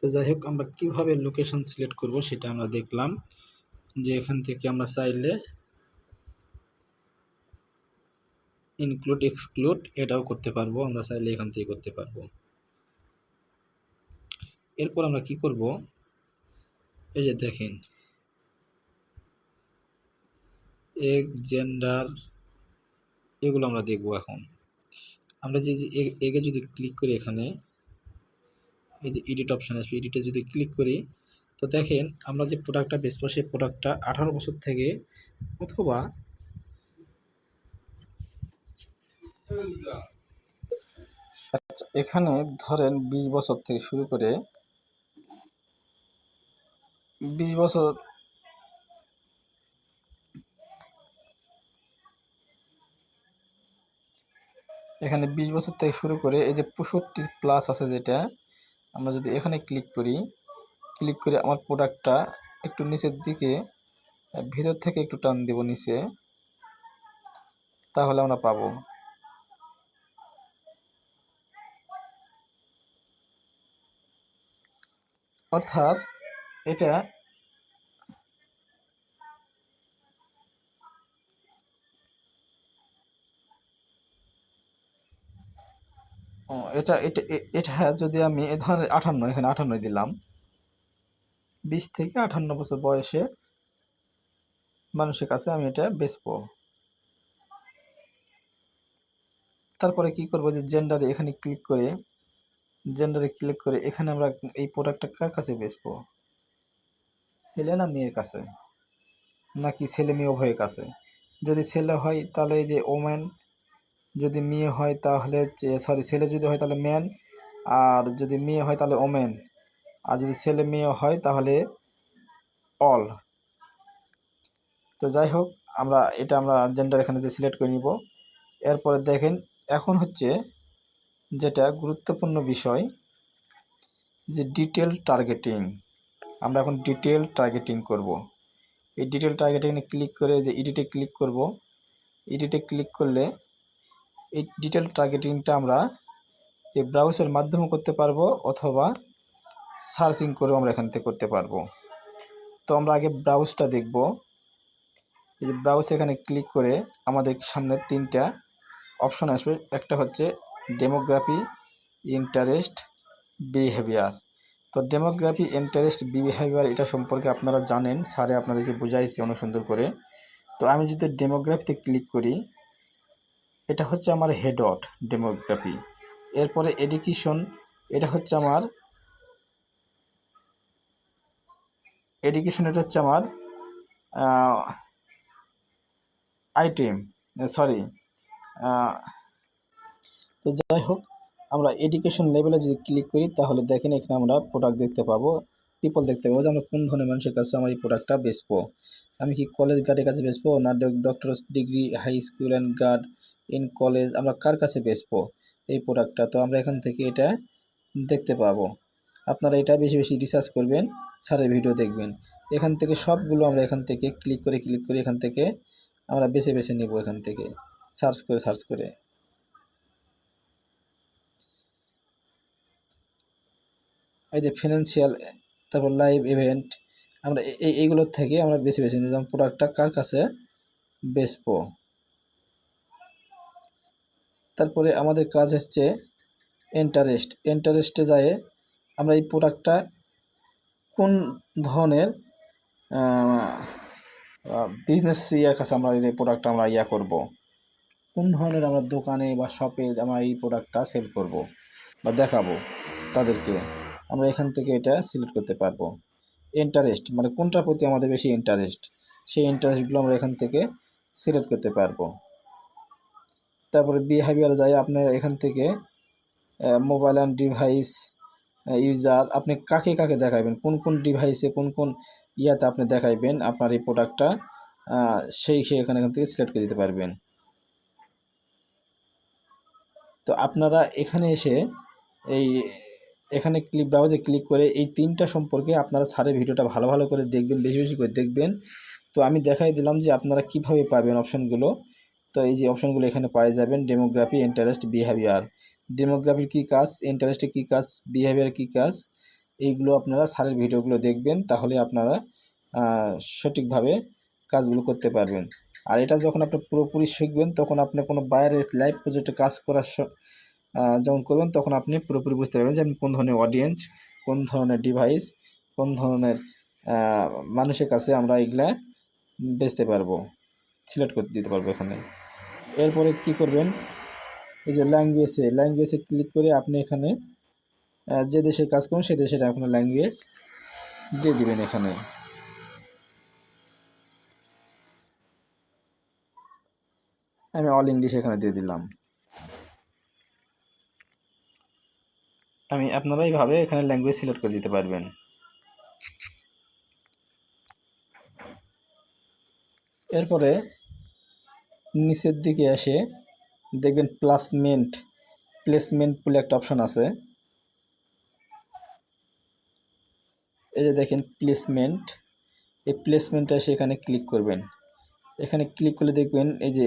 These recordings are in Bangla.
তো যাই হোক, আমরা কীভাবে লোকেশন সিলেক্ট করব সেটা আমরা দেখলাম যে এখান থেকে আমরা চাইলে ইনক্লুড এক্সক্লুড এটাও করতে পারব, আমরা চাইলে এখান থেকে করতে পারব। এরপর আমরা কি করব? এই যে দেখেন এগ জেন্ডার এগুলো আমরা দেখব এখন। আমরা যে এগে যদি ক্লিক করি এখানে এই যে এডিট অপশান আসবে এডিটে যদি ক্লিক করি, তো দেখেন আমরা যে প্রোডাক্টটা বেচবো, সেই প্রোডাক্টটা আঠারো বছর থেকে অথবা আচ্ছা এখানে ধরেন বিশ বছর থেকে শুরু করে বিশ বছর এখানে বিশ বছর থেকে শুরু করে এই যে পঁয়ষট্টি প্লাস আছে যেটা আমরা যদি এখানে ক্লিক করি ক্লিক করে আমার প্রোডাক্টটা একটু নিচের দিকে ভিতর থেকে একটু টান দেব নিচে, তাহলে আমরা পাবো। অর্থাৎ এটা ও, এটা এটা এটা যদি আমি এ ধরনের আঠান্ন, এখানে আটান্ন দিলাম, বিশ থেকে আঠান্ন বছর বয়সে মানুষের কাছে আমি এটা বেচবো। তারপরে কি করব যে জেন্ডারে এখানে ক্লিক করে জেন্ডারে ক্লিক করে এখানে আমরা এই প্রোডাক্টটা কার কাছে বেচবো? ছেলে না মেয়ের কাছে? নাকি ছেলে মেয়ে উভয়ের কাছে? যদি ছেলে হয় তাহলে এই যে ওম্যান যদি মেয়ে হয় তাহলে সরি ছেলে যদি হয় তাহলে ম্যান আর যদি মেয়ে হয় তাহলে ওমেন আর যদি ছেলে মেয়ে হয় তাহলে অল তো যাই হোক, আমরা, এটা আমরা জেন্ডার এখানে যে সিলেক্ট করে নিব। এরপরে দেখেন, এখন হচ্ছে যেটা গুরুত্বপূর্ণ বিষয়, যে ডিটেল টার্গেটিং আমরা এখন ডিটেল টার্গেটিং করব। এই ডিটেল টার্গেটিংয়ে ক্লিক করে যে এডিটে ক্লিক করব এডিটে ক্লিক করলে এই ডিটেল টার্গেটিংটা আমরা এই ব্রাউজের মাধ্যমে করতে পারব অথবা সার্চিং করেও আমরা এখান থেকে করতে পারব। তো আমরা আগে ব্রাউজটা দেখব। এই যে ব্রাউজ এখানে ক্লিক করে আমাদের সামনে তিনটা অপশন আসবে। একটা হচ্ছে ডেমোগ্রাফি ইন্টারেস্ট বিহেভিয়ার তো ডেমোগ্রাফি ইন্টারেস্ট বিহেভিয়ার এটা সম্পর্কে আপনারা জানেন স্যারে আপনাদেরকে বুঝাইছি অনেক করে। তো আমি যদি ডেমোগ্রাফিতে ক্লিক করি এটা হচ্ছে আমার হেডট ডেমোগ্রাফি এরপরে এডুকেশন এটা হচ্ছে আমার এডুকেশন এটা হচ্ছে আমার আইটেম সরি তো যাই হোক, আমরা এডুকেশন লেভেলে যদি ক্লিক করি, তাহলে দেখেন এখানে আমরা প্রোডাক্ট দেখতে পাবো। পিপল দেখতে পাবো যে আমরা কোন ধরনের মানুষের কাছে আমার এই প্রোডাক্টটা বেচবো। আমি কি কলেজ গার্ডের কাছে বেচবো না doctor degree high school and guard in college আমরা কার কাছে বেচবো এই প্রোডাক্টটা তো আমরা এখান থেকে এটা দেখতে পাবো। আপনারা এটা বেশি বেশি রিসার্চ করবেন স্যারের ভিডিও দেখবেন। এখান থেকে সবগুলো আমরা এখান থেকে ক্লিক করে ক্লিক করে এখান থেকে আমরা বেছে বেছে নেব এখান থেকে। সার্চ করে সার্চ করে। এই যে ফিনান্সিয়াল তারপর লাইভ ইভেন্ট আমরা এই এইগুলোর থেকে আমরা বেছে বেছে নিই প্রোডাক্টটা কার কাছে? বেচবো তারপরে আমাদের কাজ হচ্ছে ইন্টারেস্ট ইন্টারেস্টে যায় আমরা এই প্রোডাক্টটা কোন ধরনের বিজনেস ইয়ার কাছে আমরা এই প্রোডাক্টটা আমরা ইয়া করব? কোন ধরনের আমরা দোকানে বা শপে আমরা এই প্রোডাক্টটা সেল করব? বা দেখাবো তাদেরকে। আমরা এখান থেকে এটা সিলেক্ট করতে পারব। ইন্টারেস্ট মানে কোনটার প্রতি আমাদের বেশি ইন্টারেস্ট সেই ইন্টারেস্টগুলো আমরা এখান থেকে সিলেক্ট করতে পারব। তারপরে বিহেভিয়ার যায় আপনার এখান থেকে মোবাইল অ্যান্ড ডিভাইস ইউজার আপনি কাকে কাকে দেখাবেন কোন কোন ডিভাইসে কোন কোন ইয়াতে আপনি দেখাইবেন? আপনার এই প্রোডাক্টটা সেই সেই এখানে এখান থেকে সিলেক্ট করে দিতে পারবেন। তো আপনারা এখানে এসে এই এখানে ক্লিক ব্রাউজে ক্লিক করে এই তিনটা সম্পর্কে আপনারা স্যারের ভিডিওটা ভালো ভালো করে দেখবেন, বেশি বেশি করে দেখবেন। তো আমি দেখাই দিলাম যে আপনারা কীভাবে পাবেন অপশানগুলো তো এই যে অপশানগুলো এখানে পাওয়া যাবেন ডেমোগ্রাফি ইন্টারেস্ট বিহেভিয়ার ডেমোগ্রাফির কী কাজ ইন্টারেস্টের কী কাজ বিহেভিয়ার কী কাজ, এইগুলো আপনারা স্যারের ভিডিওগুলো দেখবেন, তাহলে আপনারা সঠিকভাবে কাজগুলো করতে পারবেন। আর এটা যখন আপনি পুরোপুরি শিখবেন, তখন আপনি কোনো বাইরে লাইভ প্রজেক্টে কাজ করার যখন করবেন তখন আপনি পুরোপুরি বুঝতে পারবেন যে আপনি কোন ধরনের অডিয়েন্স কোন ধরনের ডিভাইস কোন ধরনের মানুষের কাছে আমরা এগুলা বেচতে পারব সিলেক্ট করতে দিতে পারব এখানে। এরপরে কি করবেন? এই যে ল্যাঙ্গুয়েজে ল্যাঙ্গুয়েজে ক্লিক করে আপনি এখানে যে দেশে কাজ করুন সেই দেশের আপনার ল্যাঙ্গুয়েজ দিয়ে দিবেন এখানে। আমি অল ইংলিশ এখানে দিয়ে দিলাম। আমি আপনারা এইভাবে এখানে ল্যাঙ্গুয়েজ সিলেক্ট করে দিতে পারবেন। এরপরে নিচের দিকে এসে দেখবেন প্লাসমেন্ট প্লেসমেন্ট বলে একটা অপশান আছে। এই যে দেখেন প্লেসমেন্ট এই প্লেসমেন্টে এসে এখানে ক্লিক করবেন। এখানে ক্লিক করলে দেখবেন এই যে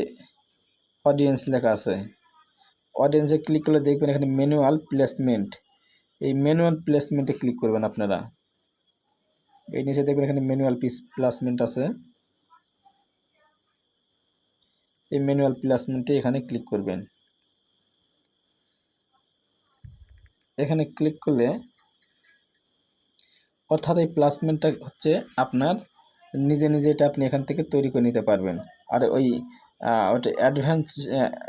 অডিয়েন্স লেখা আছে। অডিয়েন্সে ক্লিক করলে দেখবেন এখানে ম্যানুয়াল প্লেসমেন্ট এই ম্যানুয়াল প্লেসমেন্টে ক্লিক করবেন আপনারা। এই নিচে দেখবেন এখানে ম্যানুয়াল পিস প্লেসমেন্ট আছে। এই ম্যানুয়াল প্লেসমেন্টে এখানে ক্লিক করবেন। এখানে ক্লিক করলে অর্থাৎ এই প্লাসমেন্টটা হচ্ছে আপনার নিজে নিজে এটা আপনি এখান থেকে তৈরি করে নিতে পারবেন। আর ওই ওটা অ্যাডভান্স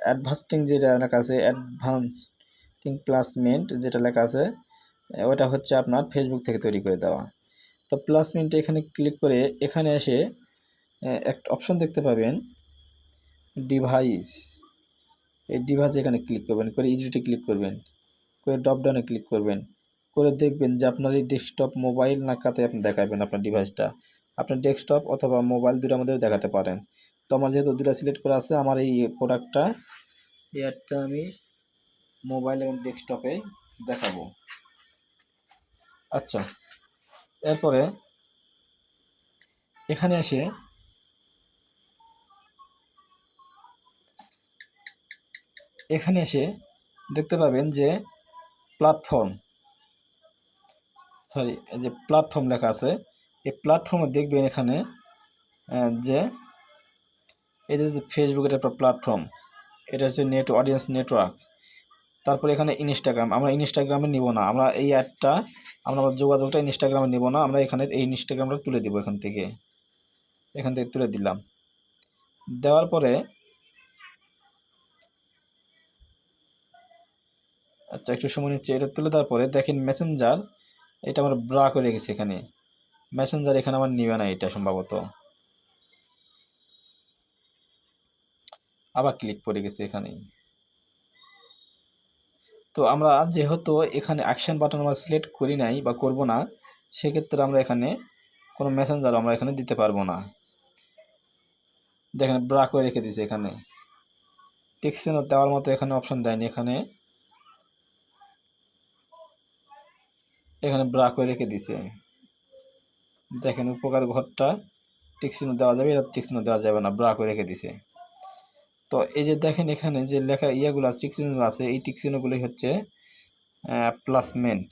অ্যাডভান্সটিং যেটা লেখা আছে প্লাসমেন্ট যেটা লেখা আছে, ওটা হচ্ছে আপনার ফেসবুক থেকে তৈরি করে দেওয়া। তো প্লাসমেন্টে এখানে ক্লিক করে এখানে এসে একটা অপশন দেখতে পাবেন ডিভাইস এই ডিভাইস এখানে ক্লিক করবেন, করে ইজিটে ক্লিক করবেন, করে ড্রপডাউনে ক্লিক করবেন, করে দেখবেন যে আপনার এই ডেস্কটপ মোবাইল না কাতে আপনি দেখাবেন আপনার ডিভাইসটা আপনার ডেস্কটপ অথবা মোবাইল দুটার মধ্যেও দেখাতে পারেন। তো আমার যেহেতু দুটা সিলেক্ট করা আছে, আমার এই প্রোডাক্টটা এয়ারটা আমি মোবাইল এবং ডেস্কটপে দেখাবো। আচ্ছা এরপরে এখানে এসে এখানে এসে দেখতে পাবেন যে প্ল্যাটফর্ম, সরি, এই যে প্ল্যাটফর্ম লেখা আছে। এই প্ল্যাটফর্মে দেখবেন এখানে যে এটা হচ্ছে ফেসবুকের একটা প্ল্যাটফর্ম, এটা হচ্ছে নেট অডিয়েন্স নেটওয়ার্ক তারপরে এখানে ইনস্টাগ্রাম আমরা ইনস্টাগ্রামে নিব না। আমরা এই অ্যাডটা আমরা যোগাযোগটা ইনস্টাগ্রামে নিব না। আমরা এখানে এই ইনস্টাগ্রামটা তুলে দিব এখান থেকে। এখান থেকে তুলে দিলাম। দেওয়ার পরে আচ্ছা একটু সময় নিচ্ছে। এটা তুলে দেওয়ার পরে, দেখেন মেসেঞ্জার এটা আমার ব্রা করে গেছে এখানে। মেসেঞ্জার এখানে আমার নিবে না এটা সম্ভবত। আবার ক্লিক করে গেছে এখানে তো আমরা যেহেতু এখানে অ্যাকশন বাটন আমরা সিলেক্ট করি নাই বা করব না, সেক্ষেত্রে আমরা এখানে কোনো মেসেঞ্জার আমরা এখানে দিতে পারব না। দেখেন ব্রা করে রেখে দিয়েছে এখানে। টেক্সিনও দেওয়ার মতো এখানে অপশন দেয়নি এখানে। এখানে ব্রা করে রেখে দিছে দেখেন, উপকার ঘরটা টিকসিনো দেওয়া যাবে, এটা টিকসিনো দেওয়া যাবে না ব্রা করে রেখে দিছে তো এই যে দেখেন এখানে যে লেখা ইয়েগুলো আছে আছে, এই টিকসিনোগুলোই হচ্ছে প্লাসমেন্ট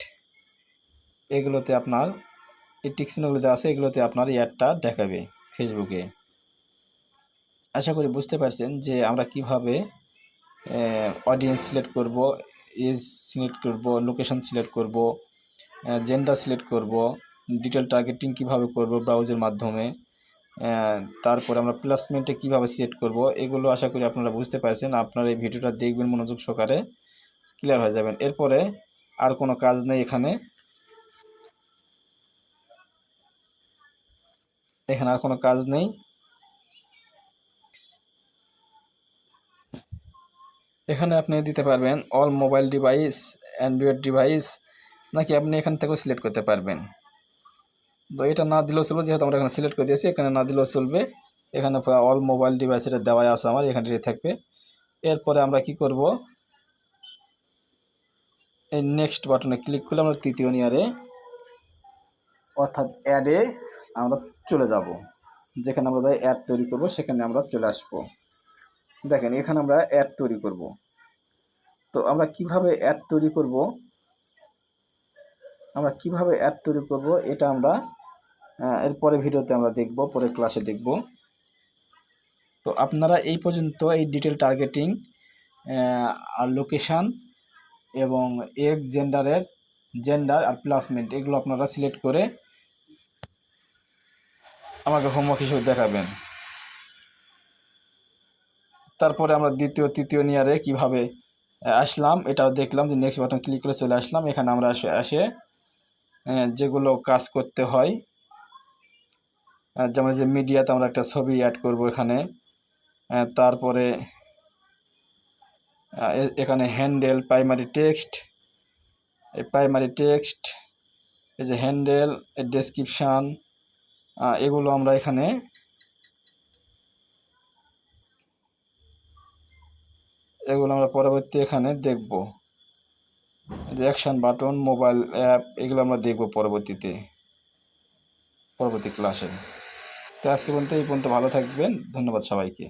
এগুলোতে আপনার, এই দেওয়া আছে, এগুলোতে আপনার অ্যাডটা দেখাবে ফেসবুকে আশা করি বুঝতে পারছেন যে আমরা কীভাবে অডিয়েন্স সিলেক্ট করব এজ সিলেক্ট করব লোকেশন সিলেক্ট করব জেন্ডার সিলেক্ট করব ডিটেল টার্গেটিং কীভাবে করব ব্রাউজের মাধ্যমে। তারপরে আমরা প্লেসমেন্টে কীভাবে সিলেক্ট করব, এগুলো আশা করি আপনারা বুঝতে পারছেন। আপনারা এই ভিডিওটা দেখবেন মনোযোগ সহকারে। ক্লিয়ার হয়ে যাবেন। এরপরে আর কোনো কাজ নেই এখানে। এখানে আর কোনো কাজ নেই। এখানে আপনি দিতে পারবেন all mobile device android device নাকি আপনি এখান থেকেও সিলেক্ট করতে পারবেন। তো এটা না দিলেও চলবে, যেহেতু আমরা এখানে সিলেক্ট করে দিয়েছি, এখানে না দিলেও চলবে। এখানে অল মোবাইল ডিভাইস এটা দেওয়াই আছে আমার, এখানে থাকবে। এরপরে আমরা কি করব? এই নেক্সট বাটনে ক্লিক করলে আমরা তৃতীয় নিয়ারে অর্থাৎ অ্যাডে আমরা চলে যাব। যেখানে আমরা অ্যাড তৈরি করব, সেখানে আমরা চলে আসব। দেখেন, এখানে আমরা অ্যাড তৈরি করব। তো আমরা কীভাবে অ্যাড তৈরি করব? আমরা কীভাবে অ্যাড তৈরি করব? এটা আমরা আহ, এর পরে ভিডিওতে আমরা দেখব পরের ক্লাসে দেখব। তো আপনারা এই পর্যন্ত এই ডিটেল টার্গেটিং আর লোকেশান এবং এক জেন্ডারের জেন্ডার আর প্লাসমেন্ট এগুলো আপনারা সিলেক্ট করে আমাকে হোমওয়ার্ক হিসেবে দেখাবেন। তারপরে আমরা দ্বিতীয় তৃতীয় নিয়ারে কীভাবে আসলাম এটাও দেখলাম যে নেক্সট বাটন ক্লিক করে চলে আসলাম এখানে আমরা আসে যেগুলো কাজ করতে হয় যেমন যে মিডিয়াতে আমরা একটা ছবি অ্যাড করব এখানে। তারপরে এখানে হ্যান্ডেল প্রাইমারি টেক্সট এই প্রাইমারি টেক্সট এই যে হ্যান্ডেল ডেসক্রিপশান এগুলো আমরা এখানে এগুলো আমরা পরবর্তী এখানে দেখব। যে অ্যাকশন বাটন মোবাইল অ্যাপ এগুলো আমরা দেখব পরবর্তীতে, পরবর্তী ক্লাসে তো আজকে পর্যন্ত এই পর্যন্ত ভালো থাকবেন। ধন্যবাদ সবাইকে।